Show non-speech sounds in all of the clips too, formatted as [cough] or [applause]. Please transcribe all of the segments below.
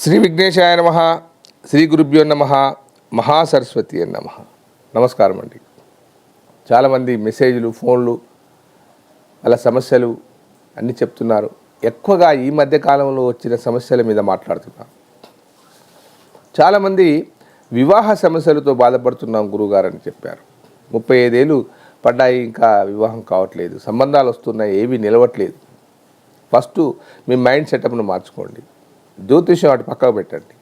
శ్రీ విఘ్నేశాయ నమ శ్రీ గురుభ్యో నమ మహాసరస్వతి అని నమ. నమస్కారం అండి. చాలామంది మెసేజ్లు ఫోన్లు అలా సమస్యలు అన్నీ చెప్తున్నారు. ఎక్కువగా ఈ మధ్య కాలంలో వచ్చిన సమస్యల మీద మాట్లాడుతున్నాను చాలామంది వివాహ సమస్యలతో బాధపడుతున్నాం గురుగారు అని చెప్పారు. ముప్పై ఐదేళ్ళు పడ్డాయి ఇంకా వివాహం కావట్లేదు. సంబంధాలు వస్తున్నాయి ఏవి నిలవట్లేదు. ఫస్ట్ మీ మైండ్ సెటప్ను మార్చుకోండి. జ్యోతిషం అటు పక్కకు పెట్టండి.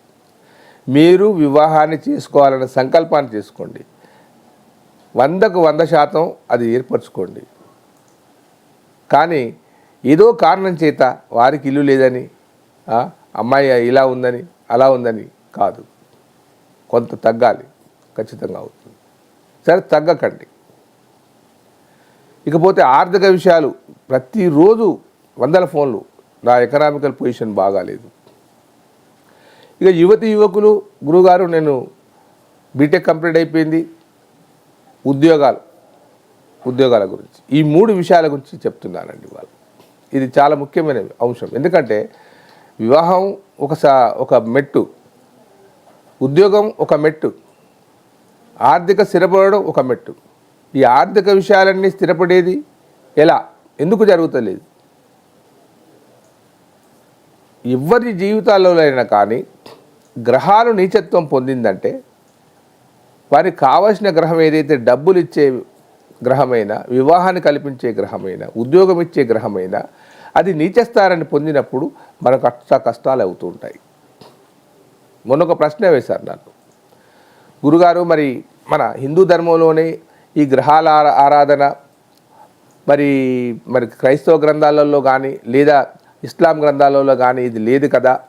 మీరు వివాహాన్ని చేసుకోవాలన్న సంకల్పాన్ని చేసుకోండి. వందకు వంద శాతం అది ఏర్పరచుకోండి. కానీ ఏదో కారణం చేత వారికి ఇల్లు లేదని అమ్మాయి ఇలా ఉందని అలా ఉందని కాదు. కొంత తగ్గాలి. ఖచ్చితంగా అవుతుంది. సరే తగ్గకండి. ఇకపోతే ఆర్థిక విషయాలు ప్రతిరోజు వందల ఫోన్లు. నా ఎకనామికల్ పొజిషన్ బాగాలేదు. ఇక యువతి యువకులు గురుగారు నేను బీటెక్ కంప్లీట్ అయిపోయింది. ఉద్యోగాలు ఉద్యోగాల గురించి. ఈ మూడు విషయాల గురించి చెప్తున్నానండి వాళ్ళు. ఇది చాలా ముఖ్యమైన అంశం. ఎందుకంటే వివాహం ఒక సా ఒక మెట్టు. ఉద్యోగం ఒక మెట్టు. ఆర్థిక స్థిరపడడం ఒక మెట్టు. ఈ ఆర్థిక విషయాలన్నీ స్థిరపడేది ఎలా? ఎందుకు జరుగుతలేదు? ఎవరి జీవితాల్లోనైనా కానీ గ్రహాలు నీచత్వం పొందిందంటే వారికి కావలసిన గ్రహం ఏదైతే డబ్బులు ఇచ్చే గ్రహమైనా వివాహాన్ని కల్పించే గ్రహమైనా ఉద్యోగం ఇచ్చే గ్రహమైనా అది నీచస్థానాన్ని పొందినప్పుడు మనకు అష్ట కష్టాలు అవుతూ ఉంటాయి. మొన్న ఒక ప్రశ్న వేశారు నాకు గురుగారు మరి మన హిందూ ధర్మంలోనే ఈ గ్రహాల ఆరా- ఆరాధన మరి మరి క్రైస్తవ గ్రంథాలలో కానీ లేదా ఇస్లాం గ్రంథాలలో కానీ ఇది లేదు కదా.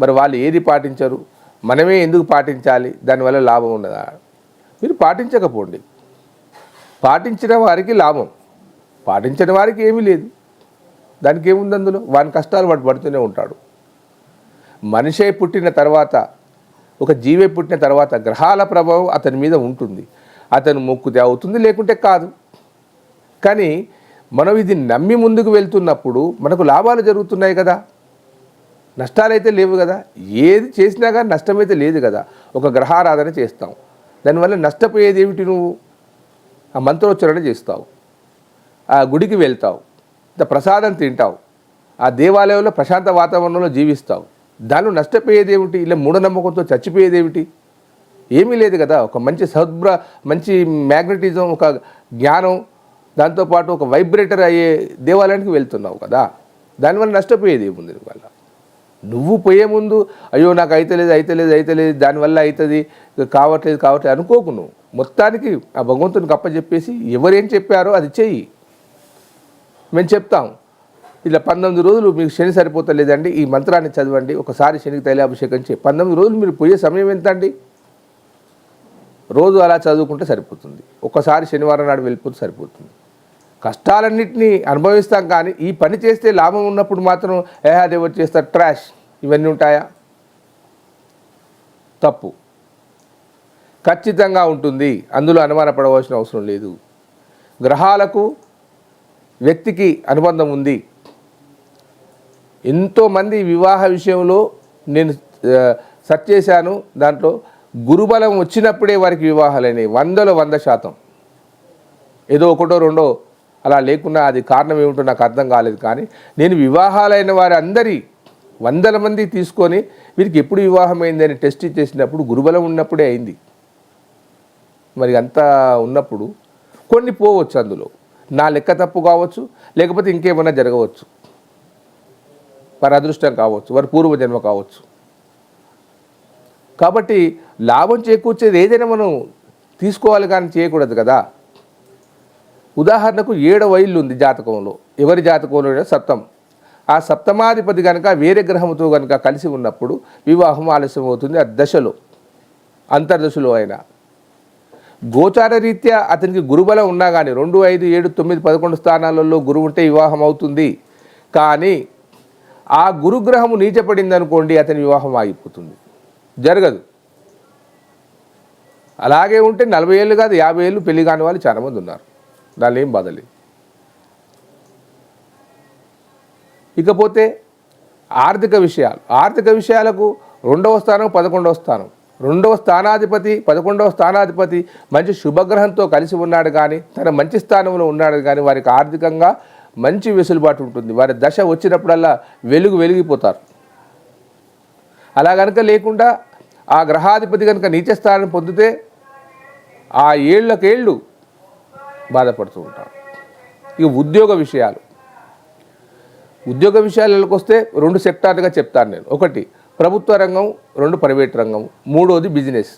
మరి వాళ్ళు ఏది పాటించరు? మనమే ఎందుకు పాటించాలి? దానివల్ల లాభం ఉన్నదా? మీరు పాటించకపోండి. పాటించిన వారికి లాభం. పాటించిన వారికి ఏమీ లేదు. దానికి ఏముంది అందులో? వాని కష్టాలు వాడు పడుతూనే ఉంటాడు. మనిషే పుట్టిన తర్వాత ఒక జీవే పుట్టిన తర్వాత గ్రహాల ప్రభావం అతని మీద ఉంటుంది. అతను మొక్కుతే అవుతుంది లేకుంటే కాదు. కానీ మనం ఇది నమ్మి ముందుకు వెళ్తున్నప్పుడు మనకు లాభాలు జరుగుతున్నాయి కదా. నష్టాలైతే లేవు కదా. ఏది చేసినా కానీ నష్టమైతే లేదు కదా. ఒక గ్రహారాధన చేస్తాం. దానివల్ల నష్టపోయేది ఏమిటి నువ్వు? ఆ మంత్రోచ్చరణ చేస్తావు. ఆ గుడికి వెళ్తావు. ప్రసాదం తింటావు. ఆ దేవాలయంలో ప్రశాంత వాతావరణంలో జీవిస్తావు. దానిలో నష్టపోయేది ఏమిటి? ఇలా మూఢనమ్మకంతో చచ్చిపోయేది ఏమిటి? ఏమీ లేదు కదా. ఒక మంచి సద్భ్ర మంచి మ్యాగ్నెటిజం ఒక జ్ఞానం దాంతోపాటు ఒక వైబ్రేటర్ అయ్యే దేవాలయానికి వెళ్తున్నావు కదా దానివల్ల నష్టపోయేది ఏముంది వల్ల నువ్వు పోయే ముందు అయ్యో నాకు అయితలేదు అయితలేదు అయితలేదు దానివల్ల అవుతుంది కావట్లేదు కావట్లేదు అనుకోకు నువ్వు. మొత్తానికి ఆ భగవంతునికి అప్పచెప్పేసి ఎవరేం చెప్పారో అది చెయ్యి. మేము చెప్తాం. ఇలా పంతొమ్మిది రోజులు మీకు శని సరిపోతలేదండి ఈ మంత్రాన్ని చదవండి ఒకసారి శనికి తైలాభిషేకం చేయి. పంతొమ్మిది రోజులు మీరు పోయే సమయం ఎంత అండి రోజు అలా చదువుకుంటే సరిపోతుంది. ఒకసారి శనివారం నాడు వెళ్ళిపోతే సరిపోతుంది. కష్టాలన్నింటినీ అనుభవిస్తాం కానీ ఈ పని చేస్తే లాభం ఉన్నప్పుడు మాత్రం ఏహాదేవర్ చేస్తారు ట్రాష్. ఇవన్నీ ఉంటాయా? తప్పు. ఖచ్చితంగా ఉంటుంది. అందులో అనుమానపడవలసిన అవసరం లేదు. గ్రహాలకు వ్యక్తికి అనుబంధం ఉంది. ఎంతోమంది వివాహ విషయంలో నేను సెర్చ్ చేశాను. దాంట్లో గురుబలం వచ్చినప్పుడే వారికి వివాహాలైనవి వందలో వంద శాతం. ఏదో ఒకటో రెండో అలా లేకున్నా అది కారణం ఏమిటో నాకు అర్థం కాలేదు. కానీ నేను వివాహాలైన వారి అందరి వందల మంది తీసుకొని వీరికి ఎప్పుడు వివాహం అయిందని టెస్ట్ చేసినప్పుడు గురుబలం ఉన్నప్పుడే అయింది. మరి అంతా ఉన్నప్పుడు కొన్ని పోవచ్చు అందులో. నా లెక్క తప్పు కావచ్చు లేకపోతే ఇంకేమైనా జరగవచ్చు. వారి అదృష్టం కావచ్చు వారి పూర్వజన్మ కావచ్చు. కాబట్టి లాభం చేకూర్చేది ఏదైనా మనం తీసుకోవాలి కానీ చేయకూడదు కదా. ఉదాహరణకు ఏడవ ఇల్లు ఉంది జాతకంలో. ఎవరి జాతకంలో అయినా సప్తం. ఆ సప్తమాధిపతి కనుక వేరే గ్రహంతో కనుక కలిసి ఉన్నప్పుడు వివాహం ఆలస్యం అవుతుంది ఆ దశలో. అంతర్దశలో అయినా. గోచార రీత్యా అతనికి గురుబలం ఉన్నా కానీ రెండు ఐదు ఏడు తొమ్మిది పదకొండు స్థానాలలో గురువు ఉంటే వివాహం అవుతుంది. కానీ ఆ గురుగ్రహము నీచపడింది అనుకోండి అతని వివాహం ఆగిపోతుంది. జరగదు. అలాగే ఉంటే నలభై ఏళ్ళు కాదు యాభై ఏళ్ళు పెళ్ళి కాని వాళ్ళు చాలామంది ఉన్నారు. దానిలో ఏం బాధలేదు ఇకపోతే ఆర్థిక విషయాలు. ఆర్థిక విషయాలకు రెండవ స్థానం పదకొండవ స్థానం. రెండవ స్థానాధిపతి పదకొండవ స్థానాధిపతి మంచి శుభగ్రహంతో కలిసి ఉన్నాడు కానీ తన మంచి స్థానంలో ఉన్నాడు కానీ వారికి ఆర్థికంగా మంచి వెసులుబాటు ఉంటుంది. వారి దశ వచ్చినప్పుడల్లా వెలుగు వెలిగిపోతారు. అలా కనుక లేకుండా ఆ గ్రహాధిపతి కనుక నీచ స్థానం పొందితే ఆ ఏళ్ళకేళ్ళు బాధపడుతూ ఉంటారు ఇక ఉద్యోగ విషయాలు. ఉద్యోగ విషయాలకు వస్తే రెండు సెక్టార్లుగా చెప్తాను నేను. ఒకటి ప్రభుత్వ రంగం రెండు ప్రైవేట్ రంగం మూడోది బిజినెస్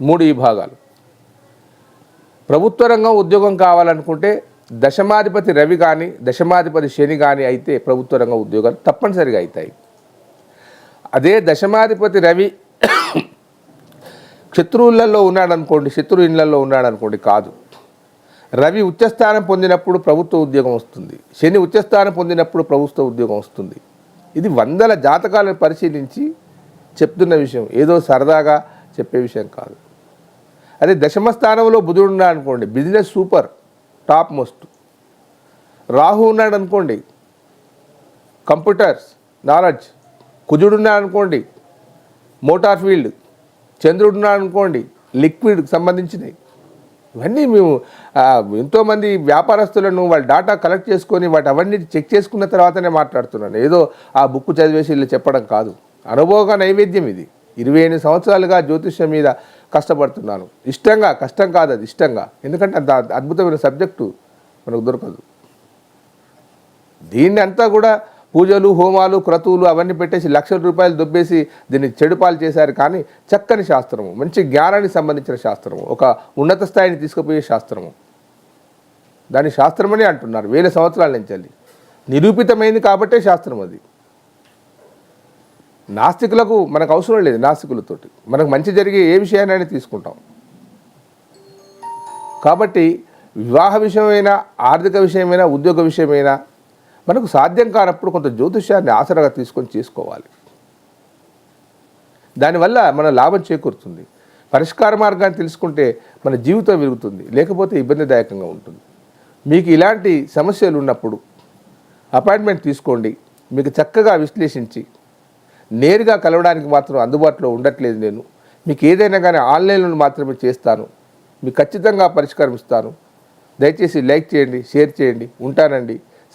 మూడు విభాగాలు. ప్రభుత్వ రంగం ఉద్యోగం కావాలనుకుంటే దశమాధిపతి రవి కానీ దశమాధిపతి శని కానీ అయితే ప్రభుత్వ రంగ ఉద్యోగాలు తప్పనిసరిగా అవుతాయి. అదే దశమాధిపతి రవి [coughs] శత్రువులలో ఉన్నాడనుకోండి శత్రు ఇళ్ళలో ఉన్నాడనుకోండి కాదు. రవి ఉచ్చస్థానం పొందినప్పుడు ప్రభుత్వ ఉద్యోగం వస్తుంది. శని ఉచ్చస్థానం పొందినప్పుడు ప్రభుత్వ ఉద్యోగం వస్తుంది. ఇది వందల జాతకాలను పరిశీలించి చెప్తున్న విషయం. ఏదో సరదాగా చెప్పే విషయం కాదు. అదే దశమ స్థానంలో బుధుడు ఉన్నాడు అనుకోండి. Business super top most. Rahu ఉన్నాడు అనుకోండి. Computers knowledge. కుజుడు ఉన్నాడు అనుకోండి. Motor field. చంద్రుడు ఉన్నాడు అనుకోండి. లిక్విడ్కి సంబంధించినవి. ఇవన్నీ మేము ఎంతోమంది వ్యాపారస్తులను వాళ్ళ డాటా కలెక్ట్ చేసుకొని వాటి అవన్నీ చెక్ చేసుకున్న తర్వాతనే మాట్లాడుతున్నాను. ఏదో ఆ బుక్ చదివేసి వీళ్ళు చెప్పడం కాదు. అనుభవంగా నైవేద్యం ఇది. ఇరవై ఎనిమిది సంవత్సరాలుగా జ్యోతిష్యం మీద కష్టపడుతున్నాను. ఇష్టంగా కష్టం కాదు అది ఇష్టంగా. ఎందుకంటే అంత అద్భుతమైన సబ్జెక్టు మనకు దొరకదు. దీన్ని అంతా కూడా పూజలు హోమాలు క్రతువులు అవన్నీ పెట్టేసి లక్షల రూపాయలు దుబ్బేసి దీన్ని చెడుపాలు చేశారు. కానీ చక్కని శాస్త్రము మంచి జ్ఞానానికి సంబంధించిన శాస్త్రము ఒక ఉన్నత స్థాయిని తీసుకుపోయే శాస్త్రము. దాని శాస్త్రమని అంటున్నారు. వేల సంవత్సరాల నుంచి నిరూపితమైంది కాబట్టే శాస్త్రం అది. నాస్తికులకు మనకు అవసరం లేదు నాస్తికులతోటి. మనకు మంచి జరిగే ఏ విషయాన్ని తీసుకుంటాం. కాబట్టి వివాహ విషయమైనా ఆర్థిక విషయమైనా ఉద్యోగ విషయమైనా మనకు సాధ్యం కానప్పుడు కొంత జ్యోతిష్యాన్ని ఆసరాగా తీసుకొని చేసుకోవాలి. దానివల్ల మన లాభం చేకూరుతుంది. పరిష్కార మార్గాన్ని తెలుసుకుంటే మన జీవితం విరుగుతుంది లేకపోతే ఇబ్బందిదాయకంగా ఉంటుంది. మీకు ఇలాంటి సమస్యలు ఉన్నప్పుడు అపాయింట్మెంట్ తీసుకోండి. మీకు చక్కగా విశ్లేషించి నేరుగా కలవడానికి మాత్రం అందుబాటులో ఉండట్లేదు నేను. మీకు ఏదైనా కానీ ఆన్లైన్లో మాత్రమే చేస్తాను. మీకు ఖచ్చితంగా పరిష్కారం ఇస్తాను. దయచేసి లైక్ చేయండి షేర్ చేయండి. ఉంటానండి.